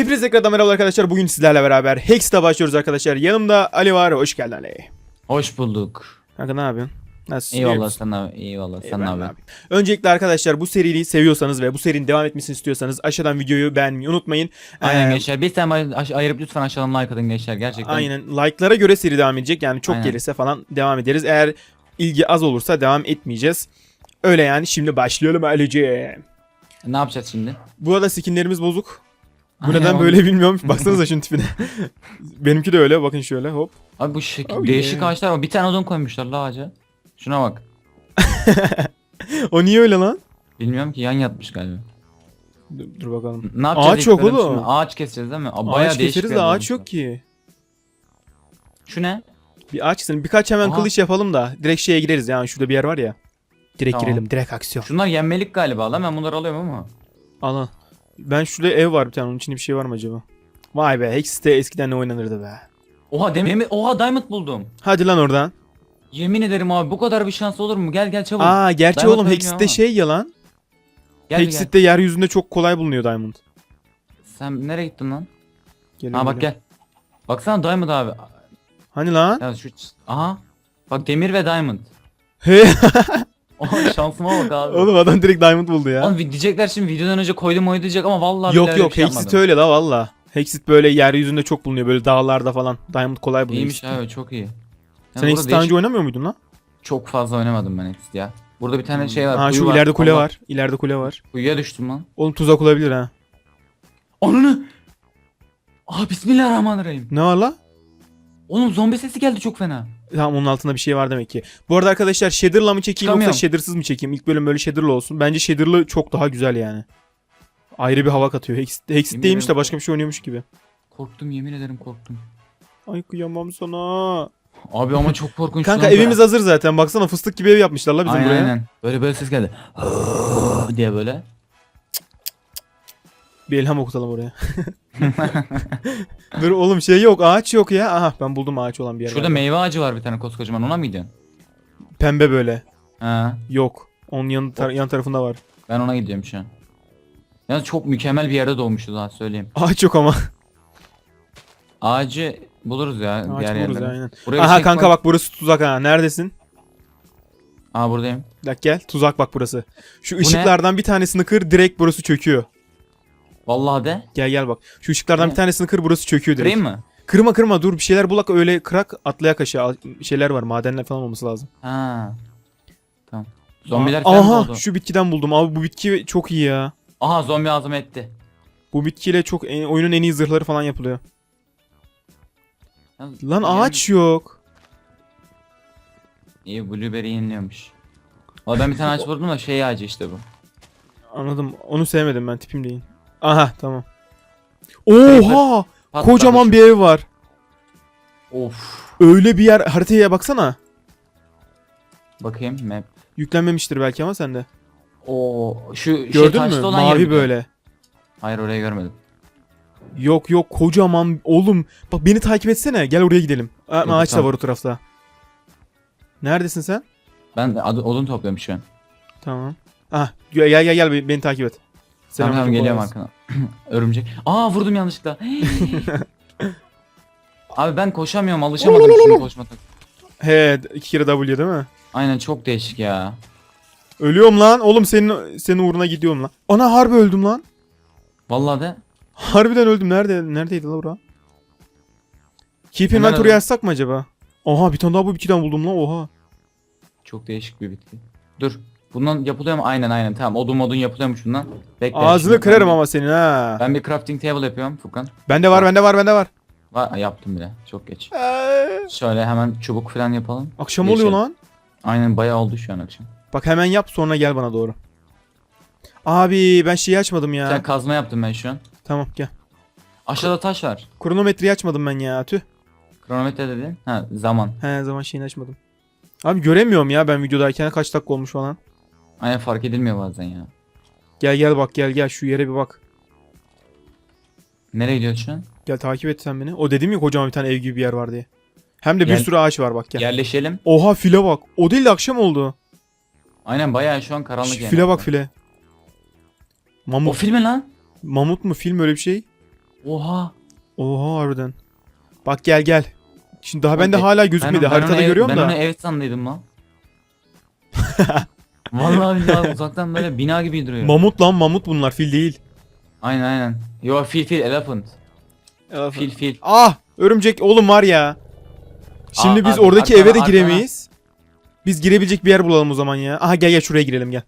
Hepinize tekrardan merhaba arkadaşlar. Bugün sizlerle beraber Hext'a başlıyoruz arkadaşlar. Yanımda Ali var. Hoş geldin Ali. Hoş bulduk. Kanka ne yapıyorsun? Nasılsın? Eyvallah sen abi. Eyvallah sen abi. Öncelikle arkadaşlar bu seriyi seviyorsanız ve bu serinin devam etmesini istiyorsanız aşağıdan videoyu beğenmeyi unutmayın. Aynen Ee, gençler. Bir tane aş- ayırıp lütfen aşağıdan like atın gençler. Gerçekten. Aynen. Like'lara göre seri devam edecek. Yani çok Aynen. gelirse falan devam ederiz. Eğer ilgi az olursa devam etmeyeceğiz. Öyle yani. Şimdi başlayalım Ali'ciğim. Ne yapacağız şimdi? Bu arada skinlerimiz bozuk. Bu Aynen, neden böyle bilmiyorum. Baksanıza şunun tipine. Benimki de öyle. Bakın şöyle hop. Abi bu şekil Oh değişik ağaçlar var. Bir tane odun koymuşlar la ağaca. Şuna bak. o niye öyle lan? Bilmiyorum ki yan yatmış galiba. Dur, dur bakalım. Ne yapacağız? Ağaç ilk yok bölüm oğlum. şimdi? Ağaç keseceğiz değil mi? Aa, bayağı ağaç değişik keseriz bir de yer ağaç bulmuşlar. yok ki. Şu ne? Bir ağaç keselim. Birkaç hemen Aha. kılıç yapalım da direkt şeye gireriz yani şurada bir yer var ya. Direkt Tamam. girelim. Direkt aksiyon. Şunlar yenmelik galiba lan. Ben bunları alıyorum ama. Ana. Ben şurada ev var bir tane. Onun içinde bir şey var mı acaba? Vay be. Hex'te eskiden ne oynanırdı be. Oha demir mi? Oha diamond buldum. Hadi lan oradan. Yemin ederim abi bu kadar bir şans olur mu? Gel gel çabuk. Aa gerçi Diamond oğlum Hex'te şey yalan. gel, gel. Hex'te yeryüzünde çok kolay bulunuyor diamond. Sen nereye gittin lan? Geliyorum, Ha bak geliyorum. gel. Baksana diamond abi. Hani lan? Ya şu aha. Bak demir ve diamond. He. Oha şansıma bak abi. oğlum adam direkt diamond buldu ya. Oğlum diyecekler şimdi videodan önce koydum oydu diyecek ama vallahi yok yok şey Hexit öyle la valla. Hexit böyle yeryüzünde çok bulunuyor. Böyle dağlarda falan. Diamond kolay bulunuyor. İyiymiş abi çok iyi. Sen Yani Hexit burada daha önce oynamıyor muydun lan? çok fazla oynamadım ben Exit ya. Burada bir tane şey var. Ha şu var. ileride kule Allah, var. İleride kule var. Kuyuya düştüm lan. Oğlum tuzak olabilir ha. Ananı. Aa bismillahirrahmanirrahim. Ne var la? Oğlum zombi sesi geldi çok fena. Tamam onun altında bir şey var demek ki. Bu arada arkadaşlar shader'la mı çekeyim yoksa Çıkamıyorum. shader'sız mı çekeyim? İlk bölüm böyle shader'lı olsun. Bence shader'lı çok daha güzel yani. Ayrı bir hava katıyor. Hexit, Hexit Yemin değilmiş de ederim. başka bir şey oynuyormuş gibi. Korktum yemin ederim korktum. Ay kıyamam sana. Abi ama çok korkunç. Kanka lan. evimiz hazır zaten. Baksana fıstık gibi ev yapmışlar la bizim aynen, buraya. Aynen. Böyle böyle ses geldi. diye böyle. Bir elham okutalım oraya. Dur oğlum şey yok ağaç yok ya. Aha ben buldum ağaç olan bir yer. Şurada galiba. meyve ağacı var bir tane koskocaman ona mı gidiyorsun? Pembe böyle. Ha. Yok. Onun yan, tar- yan tarafında var. Ben ona gidiyorum şu an. Yalnız çok mükemmel bir yerde doğmuştu daha söyleyeyim. Ağaç yok ama. Ağacı buluruz ya Ağaç diğer buluruz yerlerde. aynen. Buraya bir Aha şey kanka koy- bak burası tuzak ha. Neredesin? Aa buradayım. Bak gel tuzak bak burası. Şu ne? ışıklardan bir tanesini kır direkt burası çöküyor. Vallahi de. Gel gel bak. Şu ışıklardan Ne? bir tanesini kır burası çöküyor direkt. Kırayım mı? Kırma kırma dur bir şeyler bulak öyle kırak atlayak aşağı şeyler var madenler falan olması lazım. Ha. Tamam. Zombiler falan Aha oldu. şu bitkiden buldum abi bu bitki çok iyi ya. Aha zombi ağzıma etti. Bu bitkiyle çok en- oyunun en iyi zırhları falan yapılıyor. Yalnız Lan ağaç yok. İyi blueberry yeniliyormuş. Aa ben bir tane ağaç buldum da şey ağacı işte bu. Anladım. Onu sevmedim ben tipim değil. Aha tamam. Oha! Pat Kocaman bir ev var. Of. Öyle bir yer haritaya baksana. Bakayım map. Yüklenmemiştir belki ama sende. Oo şu şey Gördün mü? taşlı olan Mavi mi? böyle. Hayır orayı görmedim. Yok yok kocaman oğlum. Bak beni takip etsene. Gel oraya gidelim. Aa, Yok, ağaç da tamam. var o tarafta. Neredesin sen? Ben odun topluyorum şu an. Tamam. Ah gel gel, gel beni takip et. Selam, tamam geliyorum arkana. Örümcek. Aa vurdum yanlışlıkla. Abi ben koşamıyorum alışamadım şunu koşma tak- He iki kere W değil mi? Aynen çok değişik ya. Ölüyorum lan. Oğlum senin senin uğruna gidiyorum lan. Ana harbi öldüm lan. Vallahi de Harbiden öldüm. Nerede? Neredeydi lan bura? Keep inventory yazsak mı acaba? Oha bir tane daha bu bitkiden buldum lan oha. çok değişik bir bitki. Dur. Bundan yapılıyor mu? Aynen aynen tamam odun modun yapılıyormuş bundan. Bekle. Ağzını şimdi kırarım ben, ama senin ha. Ben bir crafting table yapıyorum Furkan. Bende var bende var bende var. Va yaptım bile. Çok geç. Şöyle hemen çubuk falan yapalım. Akşam Yeşil. oluyor lan. Aynen bayağı oldu şu an akşam. Bak hemen yap sonra gel bana doğru. Abi ben şeyi açmadım ya. Sen kazma yaptım ben şu an. Tamam gel. Aşağıda taş var. Kronometreyi açmadım ben ya tüh. Kronometre dedin. Ha zaman. He zaman şeyini açmadım. Abi göremiyorum ya ben videodayken kaç dakika olmuş falan. Aynen fark edilmiyor bazen ya. Gel gel bak gel gel şu yere bir bak. Nereye gidiyorsun şu an? Gel takip et sen beni. O dedim ya kocaman bir tane ev gibi bir yer var diye. Hem de bir Gel. sürü ağaç var bak gel. Yerleşelim. Oha file bak. O değil de akşam oldu. Aynen bayağı şu an Şş, karanlık yani. file bak file. O Mamut. filmi lan. Mamut mu film öyle bir şey? Oha. Oha harbiden. Bak gel gel. Şimdi daha bende Okey. hala gözükmedi. Ben- ben Haritada ev- görüyorum ben da. onu ev sandıydım lan. Vallahi billahi uzaktan böyle bina gibi duruyor. Mamut lan mamut bunlar fil değil. aynen aynen. Yo fil fil elephant. Fil fil. Ah örümcek oğlum var ya. Şimdi Aa, biz abi, oradaki arkana, eve de arkana. giremeyiz. Biz girebilecek bir yer bulalım o zaman ya. Aha gel gel şuraya girelim gel.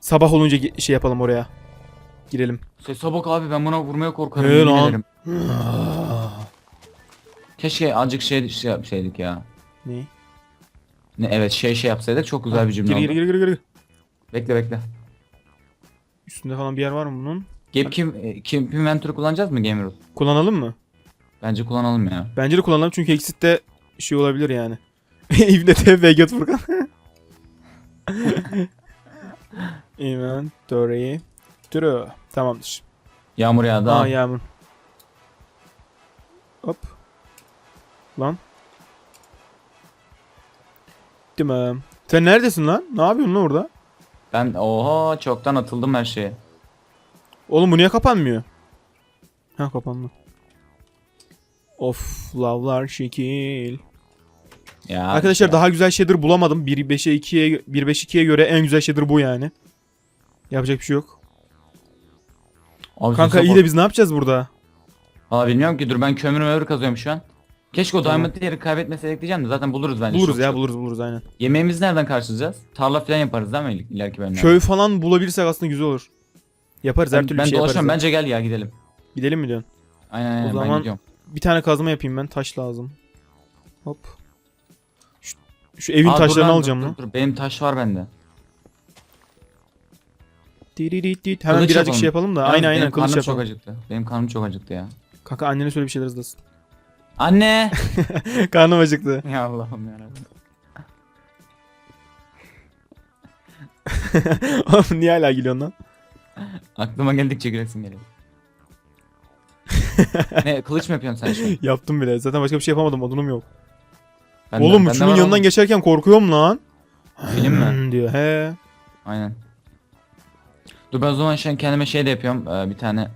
Sabah olunca şey yapalım oraya. Girelim. Sese bak abi ben buna vurmaya korkarım. He lan. Keşke azıcık şey, şey yapsaydık ya. ne? Ne evet şey şey yapsaydık çok güzel bir cümle Gir gir oldu. gir gir gir. Bekle bekle. Üstünde falan bir yer var mı bunun? Game kim e, kim inventory kullanacağız mı Gamer? Kullanalım mı? Bence kullanalım ya. Bence de kullanalım çünkü Exit'te şey olabilir yani. İbne TV Göt Furkan. Inventory. True. Tamamdır. Yağmur yağdı. Aa yağmur. Hop. Lan. Tamam. Sen neredesin lan? Ne yapıyorsun lan orada? Ben oha çoktan atıldım her şeye. Oğlum bu niye kapanmıyor? Ha kapandı. Of lavlar şekil. Ya Arkadaşlar ya. daha güzel shader bulamadım. 1.5'e 2'ye 1.5.2'ye göre en güzel shader bu yani. Yapacak bir şey yok. Abi Kanka iyi de biz ne yapacağız burada? Valla bilmiyorum ki dur ben kömür mömür kazıyorum şu an. Keşke o Tamam. diamond yeri kaybetmeseydik diyeceğim de zaten buluruz bence. Buluruz çok ya buluruz buluruz aynen. Yemeğimizi nereden karşılayacağız? Tarla falan yaparız değil mi il- ileriki bölümlerde? Köy falan bulabilirsek aslında güzel olur. Yaparız her Ben, türlü ben bir şey yaparız. dolaşıyorum ya. bence gel ya gidelim. Gidelim mi diyorsun? Aynen aynen ben zaman- gidiyorum. Bir tane kazma yapayım ben. Taş lazım. Hop. Şu, şu evin Aa, dur taşlarını lan, alacağım dur, lan. dur, dur. Benim taş var bende. Diririt. Hemen Kılıç birazcık yapalım. şey yapalım da. Yalnız aynen benim aynen kılıç karnım çok yapalım. acıktı. Benim karnım çok acıktı ya. Kanka annene söyle bir şeyler hızlasın. Anne! Karnım acıktı. ya Allah'ım yarabbim. Oğlum niye hala gülüyorsun lan? Aklıma geldikçe gülesim geliyor. ne kılıç mı yapıyorsun sen şimdi? Yaptım bile. Zaten başka bir şey yapamadım. Odunum yok. Ben Oğlum bende şunun yanından oğlum. geçerken korkuyorum lan. Film mi? Hmm diyor. He. Aynen. Dur ben o zaman şu an kendime şey de yapıyorum. Ee, bir tane.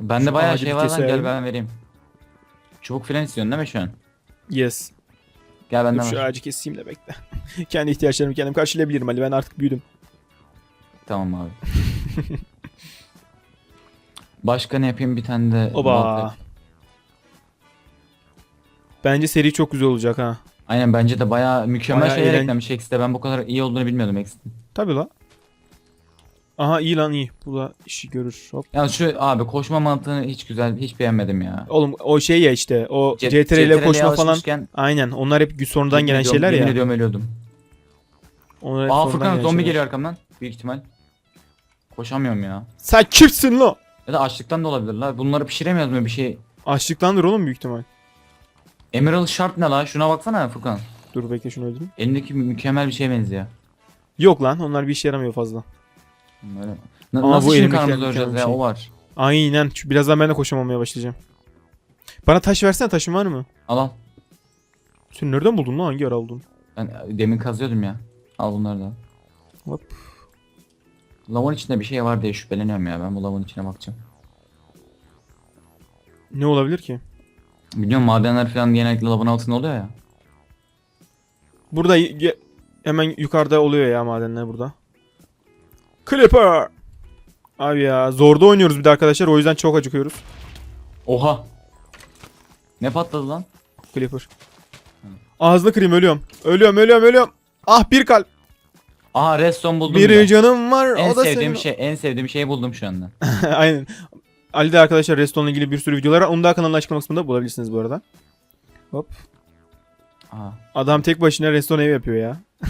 Bende bayağı şey var lan gel ben vereyim. Çok filan istiyorsun değil mi şu an? Yes. Gel Dur benden şu var. ağacı keseyim de bekle. Kendi ihtiyaçlarımı kendim karşılayabilirim Ali. Ben artık büyüdüm. Tamam abi. Başka ne yapayım bir tane de. Oba. Bence seri çok güzel olacak ha. Aynen bence de bayağı mükemmel Bayağı şeyler eğlen- eklemiş X'te. Ben bu kadar iyi olduğunu bilmiyordum X'te. Tabi la. Aha iyi lan iyi. Bu da işi görür. Hop. Yani şu abi koşma mantığını hiç güzel hiç beğenmedim ya. Oğlum o şey ya işte o C- CTRL ile koşma falan. alışmışken Aynen onlar hep sonradan yemin gelen ediyorum- şeyler Yemin ya. ediyorum ölüyordum. Onlar hep Aa sonradan Furkan gelen zombi şeyler. geliyor arkamdan. Büyük ihtimal. Koşamıyorum ya. Sen kimsin lo? Ya da açlıktan da olabilir la. Bunları pişiremiyoruz mu bir şey? Açlıktandır oğlum büyük ihtimal. Emerald Sharp ne la? Şuna baksana Furkan. Dur bekle şunu öldüreyim. Elindeki mü- mükemmel bir şeye benziyor. Yok lan onlar bir işe yaramıyor fazla. Böyle. Na- Ama nasıl bu şimdi elimdekiler karnımızı doyuracağız ya? bir O var. Aynen. Şu- Birazdan ben de koşamamaya başlayacağım. Bana taş versene taşın var mı? Al al. Sen nereden buldun lan hangi ara buldun? Ben e, demin kazıyordum ya. Al bunları da. Hop. Lavın içinde bir şey var diye şüpheleniyorum ya. Ben bu lavın içine bakacağım. Ne olabilir ki? Biliyorum madenler falan genellikle lavın altında oluyor ya. Burada y- ye- hemen yukarıda oluyor ya madenler burada. Clipper. Abi ya zorda oynuyoruz bir de arkadaşlar o yüzden çok acıkıyoruz. Oha. Ne patladı lan? Clipper. Ağzını kırayım ölüyorum. Ölüyorum ölüyorum ölüyorum. Ah bir kalp. Aha redstone buldum Bir bile. canım var. En o da sevdiğim senin. şey, en sevdiğim şeyi buldum şu anda. Aynen. Ali de arkadaşlar Reston'la ilgili bir sürü videolar var. Onu da kanalın açıklama kısmında bulabilirsiniz bu arada. Hop. Adam tek başına Reston ev yapıyor ya.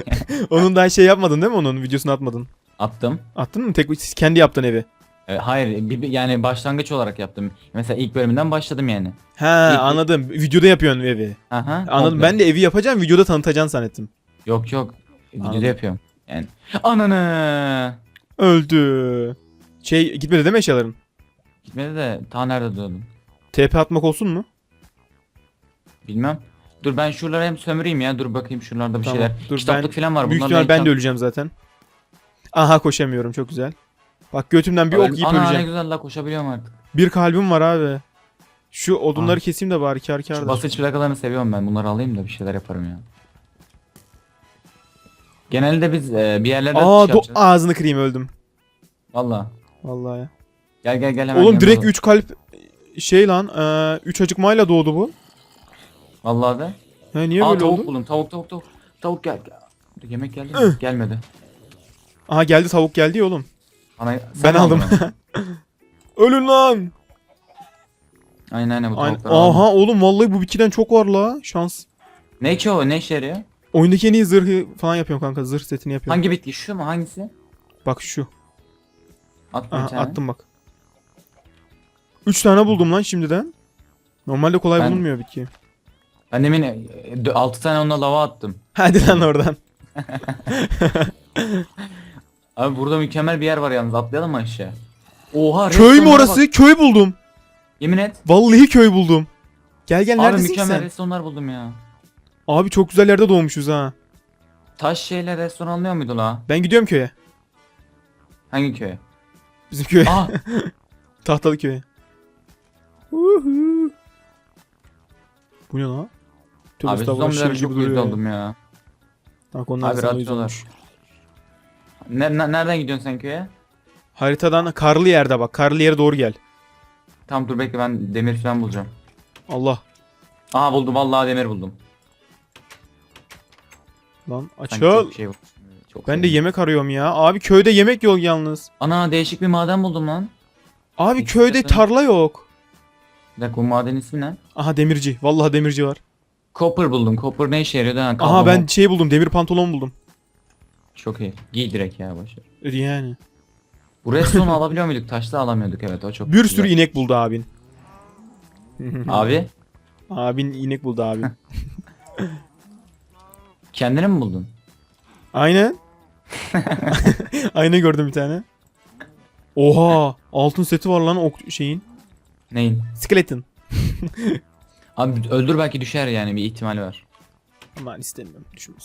onun daha şey yapmadın değil mi onun videosunu atmadın? Attım. Attın mı? Tek siz kendi yaptın evi. E, hayır, bir, bir- yani başlangıç olarak yaptım. Mesela ilk bölümünden başladım yani. İlk- anladım. Videoda yapıyorsun evi. Aha. Anladım. komple. Ben de evi yapacağım, videoda tanıtacaksın zannettim. Yok yok. Videoda Anladım. yapıyorum. Yani. Ananı. Öldü. Şey gitmedi değil mi eşyaların? Gitmedi de ta nerede diyordum. TP atmak olsun mu? Bilmem. Dur ben şuraları hem sömüreyim ya. Dur bakayım şuralarda bir Tamam, şeyler. dur Kitaplık falan var. Büyük Bunlarla ihtimal ben de öleceğim zaten. Aha koşamıyorum çok güzel. Bak götümden bir ok yiyip Ana ne öleceğim. güzel la koşabiliyorum artık. Bir kalbim var abi. Şu odunları keseyim de bari kar Şu kar. basınç plakalarını seviyorum ben. Bunları alayım da bir şeyler yaparım ya. Genelde biz e, bir yerlerde Aa şey do- yapacağız. ağzını kırayım öldüm. Valla. Vallahi ya. Gel gel gel hemen. Oğlum direkt bak. 3 kalp şey lan 3 acıkmayla doğdu bu. Vallahi de. He niye Aa böyle tavuk oldu? buldum. Tavuk tavuk tavuk. Tavuk gel. gel. Yemek geldi mi? Ih. Gelmedi. Aha geldi tavuk geldi ya oğlum. Sen Ben aldım. onu? Ölün lan. aynen aynen bu Aynen. tavukları aldım. Aha oğlum vallahi bu bitkiden çok var la şans. Ne ki o? Ne işe yarıyor? Oyundaki en iyi zırhı falan yapıyorum kanka. Zırh setini yapıyorum. Hangi bitki? Şu mu? Hangisi? Bak şu. At bir Aha, tane. attım bak. 3 tane buldum lan şimdiden. Normalde kolay Ben- bulunmuyor bitki. Ben demin 6 tane onunla lava attım. Hadi lan oradan. Abi burada mükemmel bir yer var yalnız. Atlayalım mı aşağı? Oha Köy mü orası? bak. Köy buldum. Yemin et. Vallahi köy buldum. Gel gel Abi neredesin mükemmel sen? restonlar buldum ya. Abi çok güzel yerde doğmuşuz ha. Taş şeyle restoran alınıyor muydu la? Ben gidiyorum köye. Hangi köy? Bizim köye. Aa Tahtalı köye. Uhu. Bu ne lan? Tövbe abi zombiler çok ya. oldum ya. Bak onlar Abi sana rahat uyuz diyorlar. olmuş. Ne, ne- nereden gidiyorsun sen köye? Haritadan karlı yerde bak. Karlı yere doğru gel. Tamam dur bekle ben demir falan bulacağım. Allah. Aha buldum vallahi demir buldum. Lan Sanki açıl. çok şey var. Çok Ben de sevdim. yemek arıyorum ya. Abi köyde yemek yok yalnız. Ana değişik bir maden buldum lan. Abi Hiç köyde tarla yok. Bir dakika bu madenin ismi ne? Aha demirci. Vallahi demirci var. Copper buldum. Copper ne işe yarıyor? Ha, Aha ben şey buldum. Demir pantolon buldum. Çok iyi. Giy direkt ya başar. Yani. Bu redstone'u alabiliyor muyduk? Taşla alamıyorduk evet o çok Bir güzel. sürü inek buldu abin. Abi Abin inek buldu abi. kendini mi buldun? Aynen. Aynen gördüm bir tane. Oha! Altın seti var lan ok şeyin. Neyin? Skeleton. Abi öldür belki düşer yani bir ihtimali var. Aman istemiyorum düşmüş.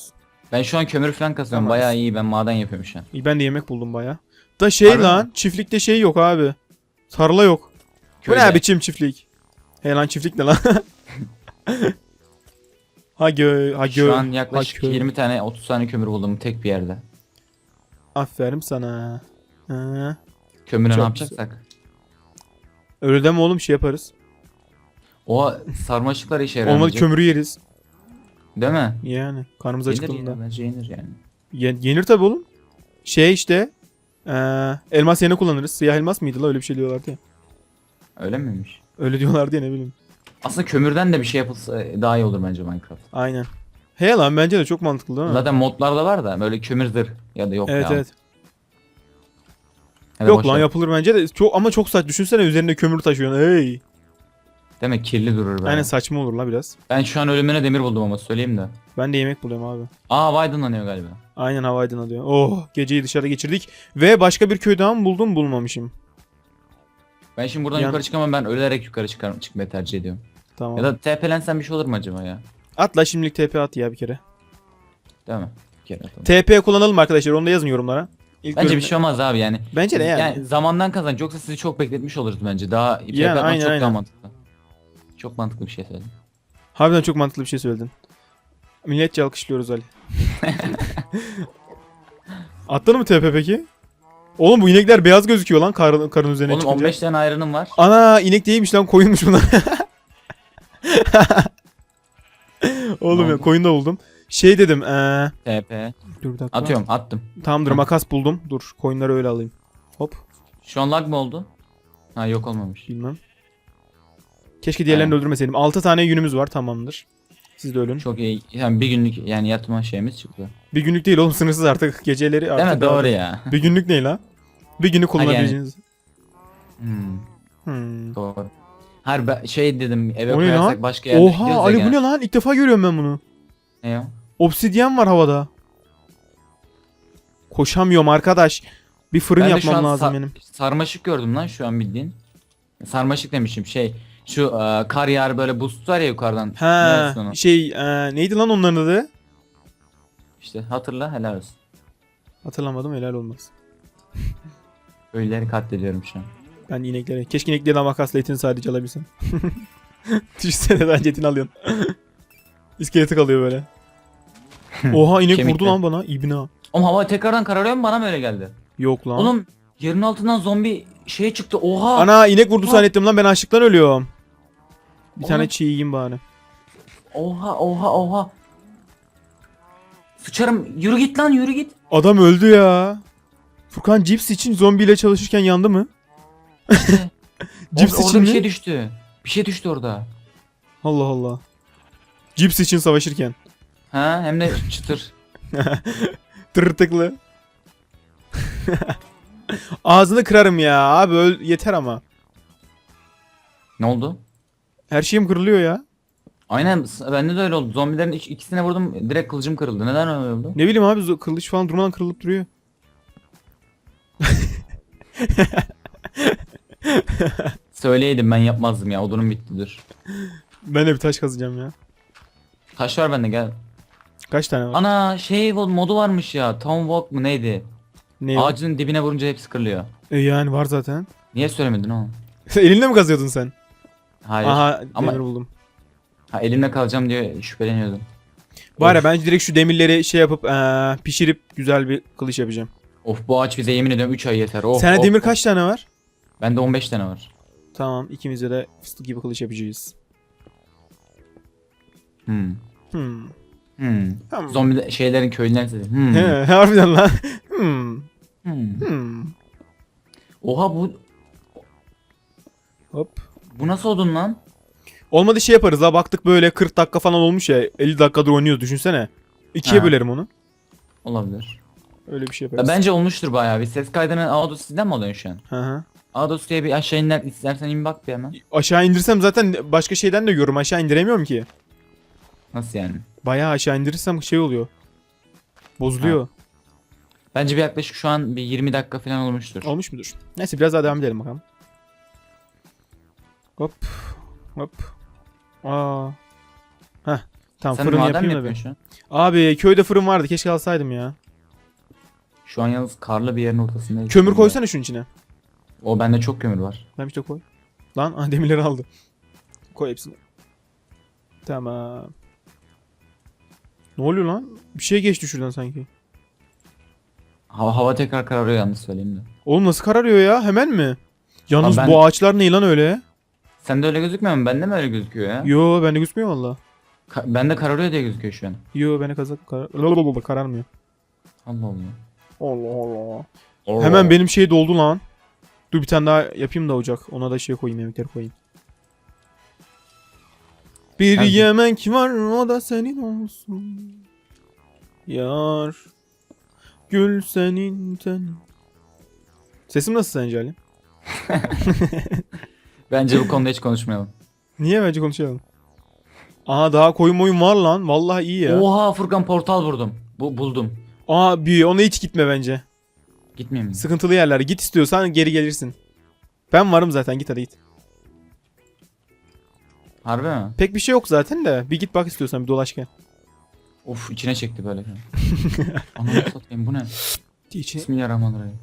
Ben şu an kömür falan kazıyorum. Tamam. Bayağı iyi ben maden yapıyorum şu an. İyi ben de yemek buldum baya. Da şey Harbi lan mi? çiftlikte şey yok abi. Tarla yok. Bu Köyde. ne biçim çiftlik? He lan çiftlik ne lan? ha gö ha gö. Şu an yaklaşık ha, köy. 20 tane 30 tane kömür buldum tek bir yerde. Aferin sana. Ha. Kömüre ne yapacaksak. Öyle deme oğlum şey yaparız. O sarmaşıklar işe yarar. Olmadı kömürü yeriz. Değil mi? Yani karnımız Yenir acıktığında. bence yenir yani. Ye- yenir tabi oğlum. Şey işte. eee elmas yerine kullanırız. Siyah elmas mıydı la öyle bir şey diyorlardı ya. Öyle miymiş? Öyle diyorlardı ya ne bileyim. Aslında kömürden de bir şey yapılsa daha iyi olur bence Minecraft. Aynen. He lan bence de çok mantıklı değil mi? Zaten modlarda var da böyle kömür zırh ya da yok evet ya. evet. Da Yok lan yapılır bence de. Çok ama çok saç. Düşünsene üzerinde kömür taşıyorsun. Hey. Demek kirli durur be. Aynen saçma olur la biraz. Ben şu an ölümüne demir buldum ama söyleyeyim de. Ben de yemek buluyorum abi. Aa aydınlanıyor galiba. Aynen hava aydınlanıyor. Oh geceyi dışarıda geçirdik. Ve başka bir köy daha mı buldum bulmamışım. Ben şimdi buradan Yan- yukarı çıkamam ben ölerek yukarı çıkar çıkmayı tercih ediyorum. Tamam. Ya da TP'lensem bir şey olur mu acaba ya? Atla şimdilik TP at ya bir kere. Değil mi? Bir kere atalım. TP kullanalım arkadaşlar. Onu da yazın yorumlara. İlk Bence bölümde- bir şey olmaz abi yani. Bence de yani. zamandan kazanç yoksa sizi çok bekletmiş oluruz bence. Daha TP Yani, atmak aynen, çok daha aynen. mantıklı. Çok mantıklı bir şey söyledim. Harbiden çok mantıklı bir şey söyledin. Milletçe alkışlıyoruz Ali. Attın mı TP peki? Oğlum bu inekler beyaz gözüküyor lan karın, karın üzerine Oğlum çıkınca. 15 tane ayrınım var. Ana inek değilmiş lan koyunmuş bunlar. Oğlum ya koyun da buldum. Şey dedim eee TP. dur bir dakika. Atıyorum attım. Tamamdır makas buldum. Dur koyunları öyle alayım. Hop Şu an lag mı oldu? Ha yok olmamış. bilmem. Keşke diğerlerini Aynen. öldürmeseydim. 6 tane yünümüz var tamamdır. Siz de ölün. Çok iyi. Yani bir günlük yani yatma şeyimiz çıktı. Bir günlük değil oğlum sınırsız artık geceleri artık. Değil mi? Doğru ya. Bir günlük ne la? Bir günü kullanabileceğiniz. Hmm, Hmm. doğru. Her be- şey dedim eve O koyarsak başka yerde Oha ya Ali bu ne lan? İlk defa görüyorum ben bunu. Ne o? Obsidyen var havada. Koşamıyorum arkadaş. Bir fırın Ben yapmam lazım sa- benim. Sarmaşık gördüm lan şu an bildiğin. Sarmaşık demişim şey. Şu e, kar yağar böyle buz tutar ya yukarıdan. Ne Ha olsun o? şey e, neydi lan onların adı? İşte hatırla helal olsun. Hatırlamadım helal olmaz. Ölüleri katlediyorum şu an. Ben inekleri. Keşke inekleri makasla etini sadece alabilsem. Düşünsene bence etini alıyorsun. İskeleti kalıyor böyle. Oha inek vurdu lan bana. İbna. Oğlum hava tekrardan kararıyor mu bana mı öyle geldi? Yok lan. Oğlum yerin altından zombi şey çıktı. Oha. Ana inek vurdu zannettim lan ben açlıktan ölüyorum. Bir tane Oğlum. çiğ yiyeyim bari. Oha oha oha. Sıçarım. Yürü git lan yürü git. Adam öldü ya. Furkan cips için zombiyle çalışırken yandı mı? Cips orada, için orada mi? bir şey düştü. Bir şey düştü orada. Allah Allah. Cips için savaşırken. Ha hem de çıtır. Tırtıklı. Ağzını kırarım ya. Abi öl yeter ama. Ne oldu? Her şeyim kırılıyor ya. Aynen bende de öyle oldu. Zombilerin ik- ikisine vurdum direkt kılıcım kırıldı. Neden öyle oldu? Ne bileyim abi zo- kılıç falan durmadan kırılıp duruyor. Söyleyeydim ben yapmazdım ya. Odunum bittidir. Ben de bir taş kazacağım ya. Taş var bende gel. Kaç tane var? Ana şey mod- modu varmış ya. Tom Walk mu neydi? ne? Ağacın dibine vurunca hepsi kırılıyor. E yani var zaten. Niye söylemedin oğlum? Elinle mi kazıyordun sen? Hayır. Aha Ama- demir buldum. Ha elimle kalacağım diye şüpheleniyordum. Of. bence direkt şu demirleri şey yapıp eee, pişirip güzel bir kılıç yapacağım. Of bu ağaç bize yemin ediyorum 3 ay yeter. Of, Sende of, demir of. kaç tane var? Bende 15 tane var. Tamam ikimize de fıstık gibi kılıç yapacağız. Hmm. Hmm. Hmm. Tamam. Zombi şeylerin köylülerin sesi. Hmm. He, harbiden lan. Hmm. Hmm. Hmm. Oha bu Hop. Bu nasıl odun lan? Olmadı şey yaparız ha baktık böyle 40 dakika falan olmuş ya 50 dakikadır oynuyoruz düşünsene. İkiye Ha. bölerim onu. Olabilir. Öyle bir şey Ya yaparız. bence olmuştur bayağı. Bir ses kaydını sizden mi alıyorsun şu an? Hı hı. Audio diye bir aşağı iner istersen in bak bir hemen. Aşağı indirsem zaten başka şeyden de görüyorum aşağı indiremiyorum ki. Nasıl yani? Bayağı aşağı indirirsem şey oluyor. Bozuluyor. Bence bir yaklaşık şu an bir 20 dakika falan olmuştur. Olmuş mudur? Neyse biraz daha devam edelim bakalım. Hop. Hop. Aa. Heh. Tamam Sen fırın maden mi yapayım da yapıyorsun bir. şu an? Abi köyde fırın vardı keşke alsaydım ya. Şu an yalnız karlı bir yerin ortasındayız. Kömür koysana şunun içine. O bende çok kömür var. Ben işte koy. Lan ah, demirleri aldı. Koy hepsini. Tamam. Ne oluyor lan? Bir şey geçti şuradan sanki. Hava, hava tekrar kararıyor yalnız söyleyeyim de. Oğlum nasıl kararıyor ya? Hemen mi? Yalnız ben- bu ağaçlar ne lan öyle? Sende öyle gözükmüyor mu? Bende mi öyle gözüküyor ya? Yo bende gözükmüyor valla. Ka- bende kararıyor diye gözüküyor şu an. Yo bende kazak kar Lalalala, kararmıyor. Allah Allah. Allah Allah. Oo. Hemen benim şey doldu lan. Dur bir tane daha yapayım da ocak. Ona da şey koyayım yemekleri koyayım. Bir Hadi. yemek var o da senin olsun. Yar. Gül senin ten. Sesim nasıl sence Ali? Bence bu konuda hiç konuşmayalım. Niye bence konuşalım? Aha daha koyun oyun var lan. Vallahi iyi ya. Oha Furkan portal vurdum. Bu buldum. Aa büyü ona hiç gitme bence. Gitmeyeyim mi? Sıkıntılı yerler. Git istiyorsan geri gelirsin. Ben varım zaten git hadi git. Harbi mi? Pek bir şey yok zaten de. Bir git bak istiyorsan bir dolaş gel. Of içine çekti böyle. Ananı satayım bu ne? İçine... Bismillahirrahmanirrahim.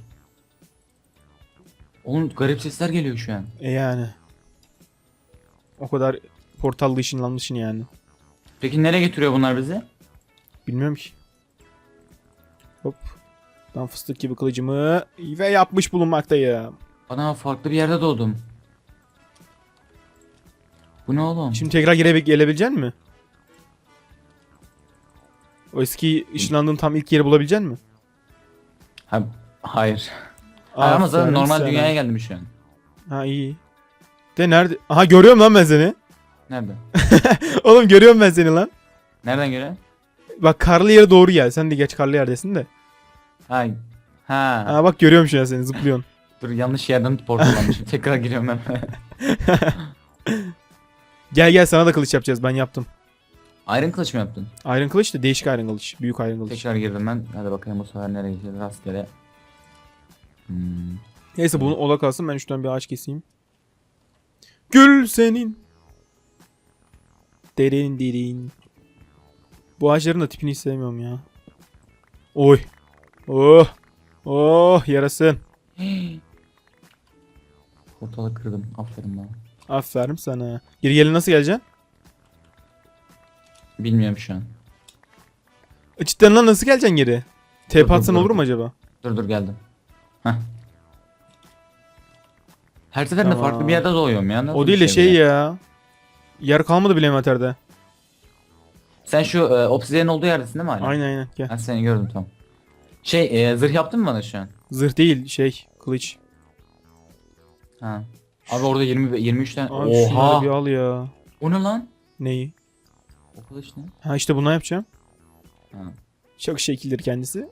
Oğlum garip sesler geliyor şu an. E yani. O kadar portallı ışınlanmışsın yani. Peki nereye getiriyor bunlar bizi? Bilmiyorum ki. Hop. Ben fıstık gibi kılıcımı ve yapmış bulunmaktayım. Ana farklı bir yerde doğdum. Bu ne oğlum? Şimdi tekrar gele gelebilecek mi? O eski ışınlandığın tam ilk yeri bulabilecek mi? Ha, hayır. Ama zaten Aferin normal sana. dünyaya geldim şu an. Ha iyi. De nerede? Aha görüyorum lan ben seni. Nerede? Oğlum görüyorum ben seni lan. Nereden göre? Bak karlı yere doğru gel. Sen de geç karlı yerdesin de. Ha. Ha. Aa bak görüyorum şu an seni zıplıyorsun. Dur yanlış yerden portallanmışım. Tekrar giriyorum ben. Gel gel sana da kılıç yapacağız ben yaptım. Iron kılıç mı yaptın? Iron kılıç da değişik Iron kılıç. Büyük Iron kılıç. Tekrar girdim ben. Hadi bakayım bu sefer nereye gideceğiz rastgele. Hmm. Neyse bunu ola kalsın ben şuradan bir ağaç keseyim. Gül senin. Derin derin. Bu ağaçların da tipini hiç sevmiyorum ya. Oy. Oh. Oh yarasın. Portalı kırdım. Aferin bana. Aferin sana. Geri gelin nasıl geleceksin? Bilmiyorum şu an. E, Cidden lan nasıl geleceksin geri? TP atsan olur mu acaba? Dur dur geldim. Heh. Her seferinde Tamam. farklı bir yerde doğuyorum ya. Nasıl O bir değil de bu şey ya? ya. Yer kalmadı bile inventerde. Sen şu e, obsidiyenin olduğu yerdesin değil mi hala? Aynen aynen gel. Ben seni gördüm tamam. Şey e, zırh yaptın mı bana şu an? Zırh değil şey kılıç. Ha. Abi orada 20 23 tane. Abi şunları Oha. bir al ya. O ne lan? Neyi? O kılıç ne? Ha işte bundan yapacağım. Ha. Çok şekildir kendisi.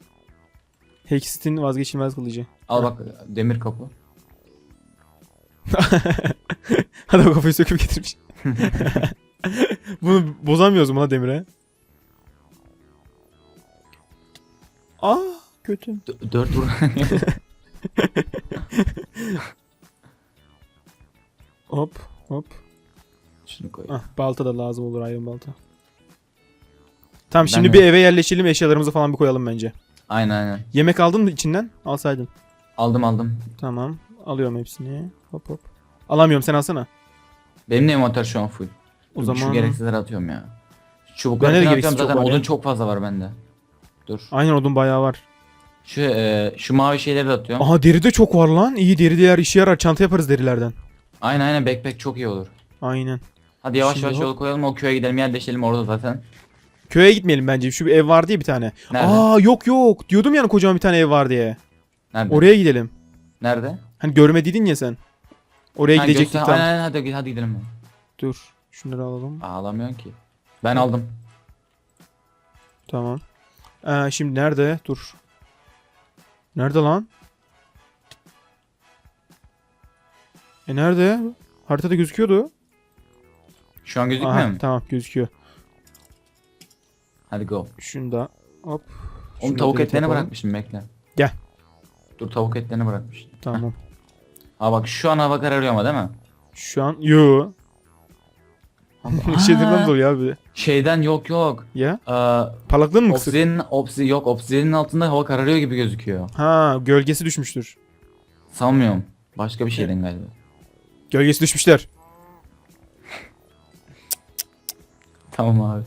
Hexit'in vazgeçilmez kılıcı. Al bak demir kapı. O kafayı söküp getirmiş. Bunu bozamıyoruz mu la demire? Aa kötü. D- dört vur. Hop hop. Şunu koy. Ah, balta da lazım olur iron balta. Tamam Ben şimdi de- bir eve yerleşelim eşyalarımızı falan bir koyalım bence. Aynen aynen. Yemek aldın mı içinden? Alsaydın. Aldım aldım. Tamam. Alıyorum hepsini. Hop hop. Alamıyorum sen alsana. Benim de envanter şu an full. O Dur, zaman Şu gereksizleri atıyorum ya. Çubukları Bende de atıyorum zaten var ya. odun çok fazla var bende. Dur. aynen odun bayağı var. Şu e, şu mavi şeyleri de atıyorum. Aha deri de çok var lan. İyi deri değer işe yarar. Çanta yaparız derilerden. Aynen aynen backpack çok iyi olur. Aynen. Hadi yavaş Şimdi yavaş yol koyalım o köye gidelim yerleşelim orada zaten. Köye gitmeyelim bence. Şu bir ev var diye bir tane. Nerede? Aa yok yok. Diyordum yani kocaman bir tane ev var diye. Nerede? Oraya gidelim. Nerede? Hani görmediydin ya sen. Oraya Ha, gidecektik göster- tam. Aynen aynen hadi, hadi gidelim. Dur. Şunları alalım. Ağlamıyorsun ki. Ben aldım. Tamam. Ee, şimdi nerede? Dur. Nerede lan? E nerede? Haritada gözüküyordu. Şu an gözükmüyor Aha, mu? tamam gözüküyor. Hadi go. Şunu da hop. Oğlum Şunu tavuk da etlerini yapalım. bırakmışım bekle. Gel. Dur tavuk etlerini bırakmıştım. Tamam. Ha bak şu an hava kararıyor ama değil mi? Şu an yo. Şeyden oluyor abi? Şeyden yok yok. Ya. Ee, Parlaklığın mı kısık? obsidiyenin, obsi, yok obsidiyenin altında hava kararıyor gibi gözüküyor. Ha gölgesi düşmüştür. Sanmıyorum. Başka bir şeyden galiba. Gölgesi düşmüşler. Tamam abi.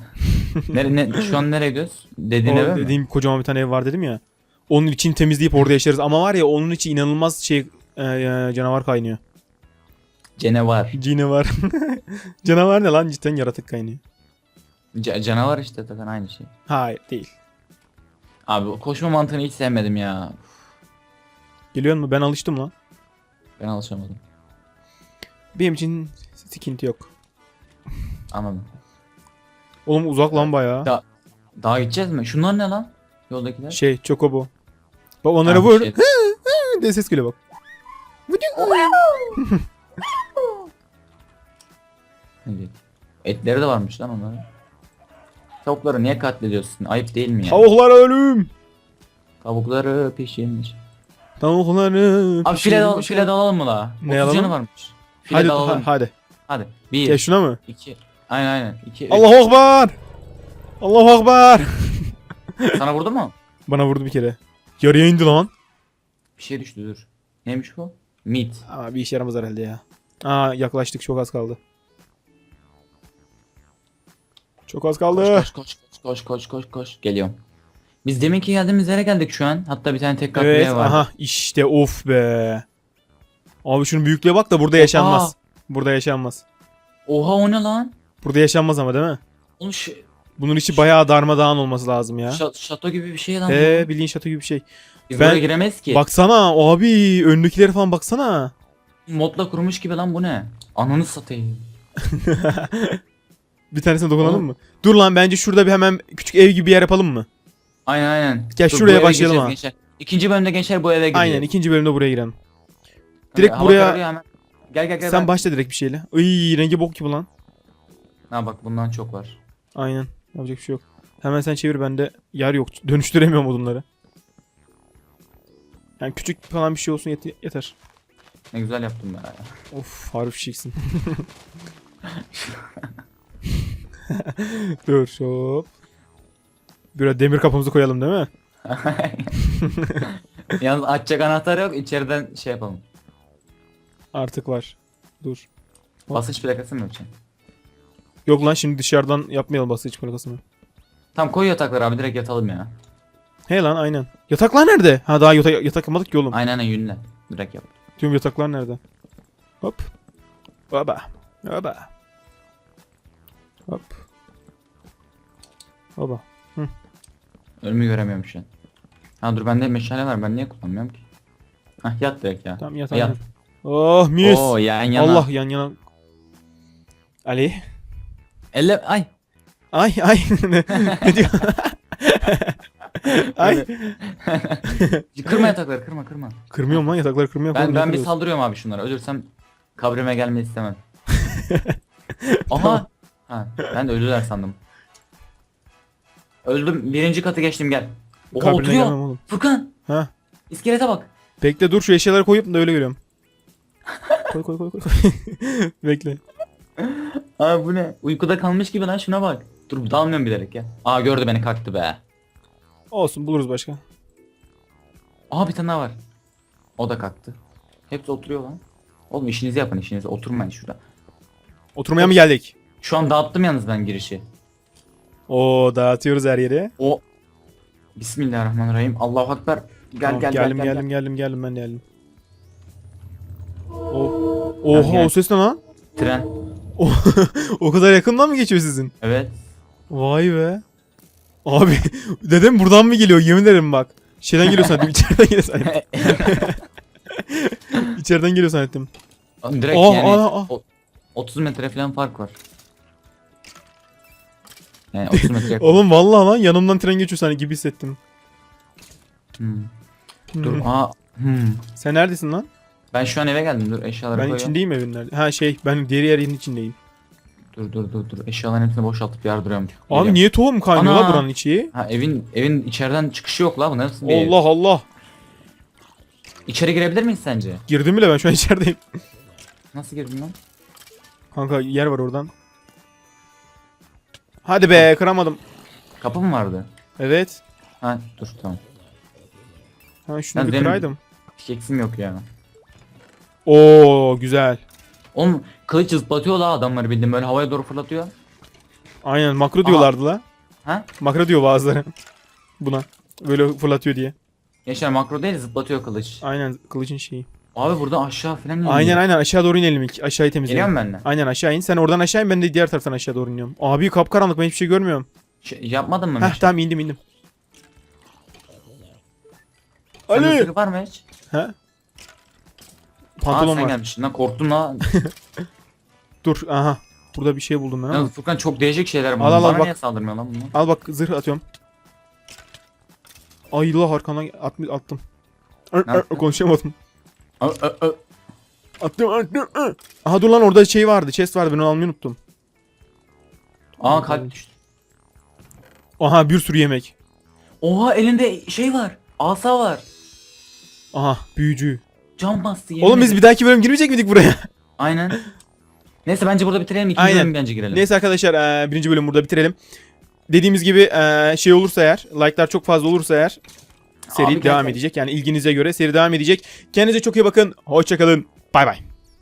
nere, ne, şu an nereye gidiyoruz? Dediğin O eve mi? dediğim kocaman bir tane ev var dedim ya. Onun için temizleyip orada yaşarız. Ama var ya onun için inanılmaz şey e, e, canavar kaynıyor. Canavar. Canavar. canavar ne lan cidden yaratık kaynıyor. Ca- canavar işte zaten aynı şey. Hayır değil. Abi o koşma mantığını hiç sevmedim ya. Geliyor mu? Ben alıştım lan. Ben alışamadım. Benim için sıkıntı yok. Anladım. Oğlum uzak lan bayağı. Ya- Daha gideceğiz mi? Şunlar ne lan? Yoldakiler. Şey Chocobo. Bak onlara Ha, vur. şey- diye ses geliyor bak. Neydi? Etleri de varmış lan onların. Tavukları niye katlediyorsun? Ayıp değil mi ya? Tavuklar ölüm. Tavukları pişirmiş. Tavukları. Abi file, de, pişirmiş. file de alalım mı la? Ne 30 alalım? varmış. File Hadi, de ha- hadi. Hadi. 1, Gel şuna mı? 2. Aynen aynen. 2, Allahu Akbar. Allahu Akbar. Sana vurdu mu? Bana vurdu bir kere. Yarıya indi lan. Bir şey düştü dur. Neymiş bu? Meat. Ama bir işe yaramaz herhalde ya. Aa yaklaştık çok az kaldı. Çok az kaldı. Koş koş koş koş koş koş koş. Geliyorum. Biz deminki geldiğimiz yere geldik şu an. Hatta bir tane tek katlı Evet ev var. aha işte of be. Abi şunun büyüklüğe bak da burada yaşanmaz. Burada yaşanmaz. Oha o ne lan? Burada yaşanmaz ama değil mi? Oğlum şu, Bunun içi bayağı darmadağın olması lazım ya. şa- şato gibi bir şey lan Ee bu. bildiğin şato gibi bir şey. Biz ben- buraya giremeyiz ki. Baksana abi önündekileri falan baksana. Modla kurmuş gibi lan bu ne? Ananı satayım. Bir tanesine dokunalım Oğlum. mı? Dur lan bence şurada bir hemen küçük ev gibi bir yer yapalım mı? Aynen aynen. Gel şuraya bu eve başlayalım gireceğiz ha. Gençler. İkinci bölümde gençler bu eve gideceğiz. Aynen ikinci bölümde buraya girelim. Direkt hava buraya- kararıyor hemen. Gel gel gel. Sen ben- başla direkt bir şeyle. Iy rengi bok gibi lan. Ha bak bundan çok var. Aynen. Yapacak bir şey yok. Hemen sen çevir bende yer yok. Dönüştüremiyorum odunları. Yani küçük falan bir şey olsun yet- yeter. Ne güzel yaptım be. Of harbi fişeksin. Dur hop. Böyle demir kapımızı koyalım değil mi? Yalnız açacak anahtar yok. içeriden şey yapalım. Artık var. Dur. Basınç plakası mı yapacaksın? Yok lan şimdi dışarıdan yapmayalım basınç plakasını. Tamam koy yatakları abi direkt yatalım ya. He lan aynen. Yataklar nerede? Ha daha yata yatak yapmadık ki oğlum. Aynen aynen yünle. Direkt yap. Diyorum yataklar nerede? Hop. Baba. Baba. Hop. Baba. Önümü göremiyorum şu an. Ha dur bende meşale var ben niye kullanmıyorum ki? Hah yat direkt ya. Tamam yat Yat. aynen. Oh mis. Oo yan yana. Allah yan yana. Ali. Elle ay. Ay ay. ne, ne diyor? ay. kırma yatakları kırma kırma. Kırmıyorum lan yatakları kırmıyorum. Ben ben bir saldırıyorum abi şunlara. Ölürsem kabrime gelmeyi istemem. Aha. Ha, ben de ölüler sandım. Öldüm. Birinci katı geçtim gel. Oha Kabrine oturuyor. gelmem oğlum. Furkan. Ha. İskelete bak. Bekle dur şu eşyaları koyup da öyle görüyorum. koy koy koy koy. Bekle. Abi bu ne? Uykuda kalmış gibi lan şuna bak. Dur dalmıyorum bilerek ya. Aa gördü beni kalktı be. Olsun buluruz başka. Aha bir tane daha var. O da kalktı. Hepsi oturuyor lan. Oğlum işinizi yapın işinizi. Oturmayın şurada. Oturmaya mı geldik? Şu an dağıttım yalnız ben girişi. Oo dağıtıyoruz her yere. O Bismillahirrahmanirrahim. Allahu Ekber. Gel Tamam, gel geldim gel gel. geldim geldim geldim ben geldim. O Ben Oha gel- o ses ne lan? Tren. O, o kadar yakından mı geçiyor sizin? Evet. Vay be. Abi dedim buradan mı geliyor yemin ederim bak. Şeyden geliyor zannettim içeriden geliyor zannettim. İçeriden geliyor zannettim. Direkt Oh, yani oh, oh. o- 30 metre falan fark var. Yani 30 metre yakın. Oğlum vallahi lan yanımdan tren geçiyor sanki gibi hissettim. Hmm. Hmm. Dur aa. Hmm. Sen neredesin lan? Ben şu an eve geldim. Dur eşyaları Ben koyuyorum. içindeyim evin nerede? Ha şey ben diğer yerin içindeyim. Dur dur dur dur. Eşyaların hepsini boşaltıp yardırıyorum. Abi Geliyorum. niye tohum kaynıyor Ana! la buranın içi? Ha evin evin içeriden çıkışı yok la bu nasıl bir ev? Allah Allah. İçeri girebilir miyiz sence? Girdim bile ben şu an içerideyim. Nasıl girdin lan? Kanka yer var oradan. Hadi be kıramadım. Kapı mı vardı? Evet. Ha dur tamam. Ha şunu Ben bir benim- kıraydım. Fiksim yok ya. Oo güzel. Oğlum kılıç zıplatıyor la adamları bildim böyle havaya doğru fırlatıyor. Aynen makro diyorlardı la. Ha? Makro diyor bazıları. Buna. Böyle fırlatıyor diye. Yaşar makro değil zıplatıyor kılıç. Aynen kılıcın şeyi. Abi burada aşağı falan iniyor. Aynen aynen aşağı doğru inelim ilk. Aşağıyı temizleyelim. mu benimle? Aynen aşağı in. Sen oradan aşağı in ben de diğer taraftan aşağı doğru iniyorum. Abi kapkaranlık ben hiçbir şey görmüyorum. Şey, yapmadın mı? Heh Meşe? tamam indim indim. Sende Ali. zırh var mı hiç? He? Aa Pantolon sen var. gelmişsin lan korktum lan. Dur aha. Burada bir şey buldum ben ama. Yalnız Furkan çok değişik şeyler bunlar. Al, al, al, Bana bak. niye saldırmıyor lan bunlar? Al bak zırh atıyorum. Ay Allah arkandan at, attım. Ö- ö- yaptın? Konuşamadım. Ö, ö, ö. Attım attım. Aha dur lan orada şey vardı. Chest vardı ben onu almayı unuttum. Aa kalp düştü. Aha bir sürü yemek. Oha elinde şey var. Asa var. Aha büyücü. Cam bastı yemin Oğlum biz ederim. bir dahaki bölüm girmeyecek miydik buraya? Aynen. Neyse bence burada bitirelim. İkinci Aynen. bölüm bence girelim. Neyse arkadaşlar eee, birinci bölüm burada bitirelim. Dediğimiz gibi eee, şey olursa eğer, like'lar çok fazla olursa eğer seri Abi devam gel- edecek. Yani ilginize göre seri devam edecek. Kendinize çok iyi bakın. Hoşçakalın. Bay bay.